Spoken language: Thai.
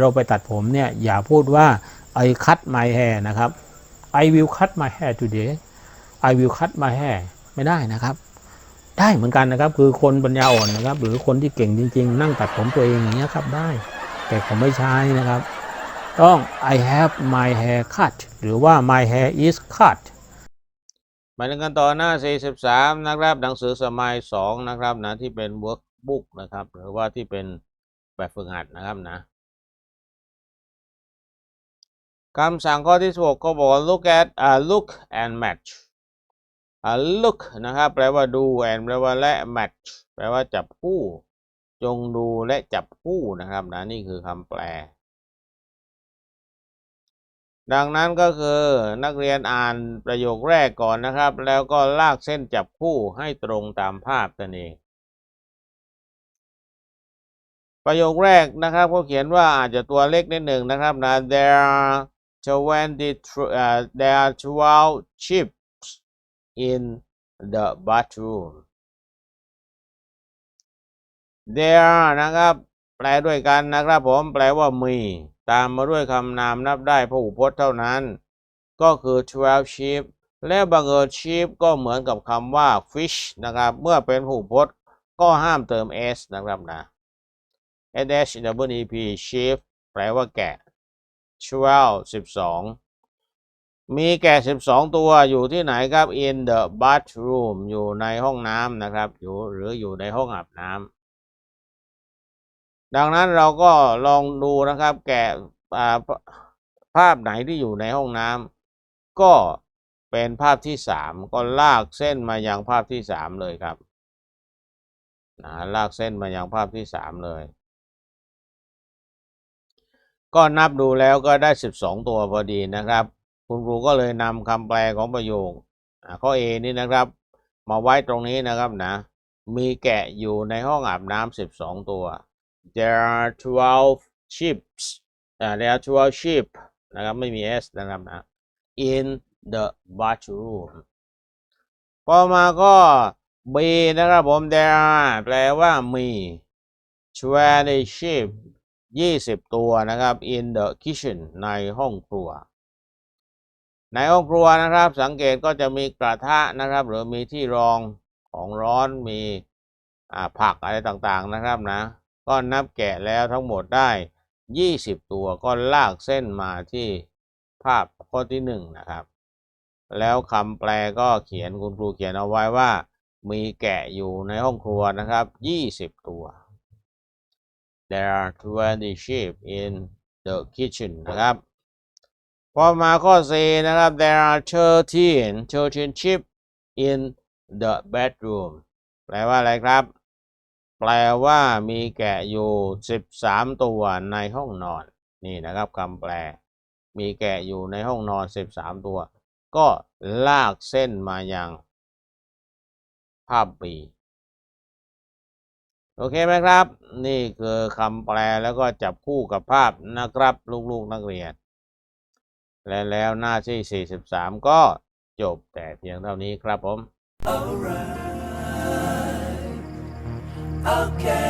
เราไปตัดผมเนี่ยอย่าพูดว่า I cut my hair นะครับ I will cut my hair today I will cut my hair ไม่ได้นะครับ ได้เหมือนกันนะครับ คือคนปัญญาอ่อนนะครับ หรือคนที่เก่งจริง ๆ นั่งตัดผมตัวเองอย่างเงี้ยครับได้ แต่ผมไม่ใช้นะครับ ต้อง I have my hair cut หรือว่า my hair is cut มาถึงกันต่อหน้า 43 นะครับ หนังสือสมัย 2 นะครับนะที่เป็น workbook นะครับ หรือว่าที่เป็นแบบฝึกหัดนะครับนะ คำสั่งข้อที่ 16 ก็บอกว่า look at uh, look and match uh, look นะครับแปลว่าดู and แปลว่าและ match แปลว่าจับคู่ จงดูและจับคู่นะครับนะนี่คือคำแปล ดังนั้นก็คือนักเรียนอ่านประโยคแรกก่อนนะครับ แล้วก็ลากเส้นจับคู่ให้ตรงตามภาพนั่นเองประโยคแรกนะครับเขาเขียนว่าอาจจะตัวเล็กนิดหนึ่งนะครับนะ there are uh, there are twelve chips in the bathroom there นะครับ แปลด้วยกันนะครับผม แปลว่ามี ตามมาด้วยคำนามนับได้พหูพจน์เท่านั้น ก็คือ 12 sheep และบังเอิญ sheep ก็เหมือนกับคำว่า fish นะครับ เมื่อเป็นพหูพจน์ก็ห้ามเติม s นะครับนะ s h w e p sheep แปลว่าแกะ 12 12มีแกะ12 ตัวอยู่ที่ไหนครับ in the bathroom อยู่ในห้องน้ำนะครับ อยู่หรืออยู่ในห้องอาบน้ำดังนั้นเราก็ลองดูนะครับ แกะอ่ภาพไหนที่อยู่ในห้องน้ำก็เป็นภาพที่สามก็ลากเส้นมายังภาพที่สามเลยครับนะลากเส้นมายังภาพที่สามเลย ก็นับดูแล้วก็ได้สิบสองตัวพอดีนะครับ คุณครูก็เลยนำคำแปลของประโยคข้อ A นี่นะครับ มาไว้ตรงนี้นะครับนะ มีแกะอยู่ในห้องอาบน้ำสิบสองตัว there are 12 sheep อ่า there are 12 sheep นะครับไม่มี s นะครับนะ in the bathroom พอมาก็ b นะครับผม there are แปลว่ามี20 sheep 20 ตัวนะครับ in the kitchen ในห้องครัว ในห้องครัวนะครับ สังเกตก็จะมีกระทะนะครับ หรือมีที่รองของร้อนมีผักอะไรต่างๆนะครับนะ ก็นับแกะแล้วทั้งหมดได้ 20 ตัวก็ลากเส้นมาที่ภาพข้อที่ 1 นะครับ แล้วคำแปลก็เขียนคุณครูเขียนเอาไว้ว่า มีแกะอยู่ในห้องครัวนะครับ 20 ตัว There are 20 sheep in the kitchen นะครับ พอมาข้อ C นะครับ There are 13 13 sheep in the bedroom แปลว่าอะไรครับ แปลว่ามีแกะอยู่ 13 ตัวในห้องนอน นี่นะครับคำแปล มีแกะอยู่ในห้องนอน 13 ตัว ก็ลากเส้นมายังภาพ B โอเคไหมครับ นี่คือคำแปลแล้วก็จับคู่กับภาพนะครับ ลูกๆนักเรียน และแล้วหน้าที่ 43 ก็จบแต่เพียงเท่านี้ครับผม Okay.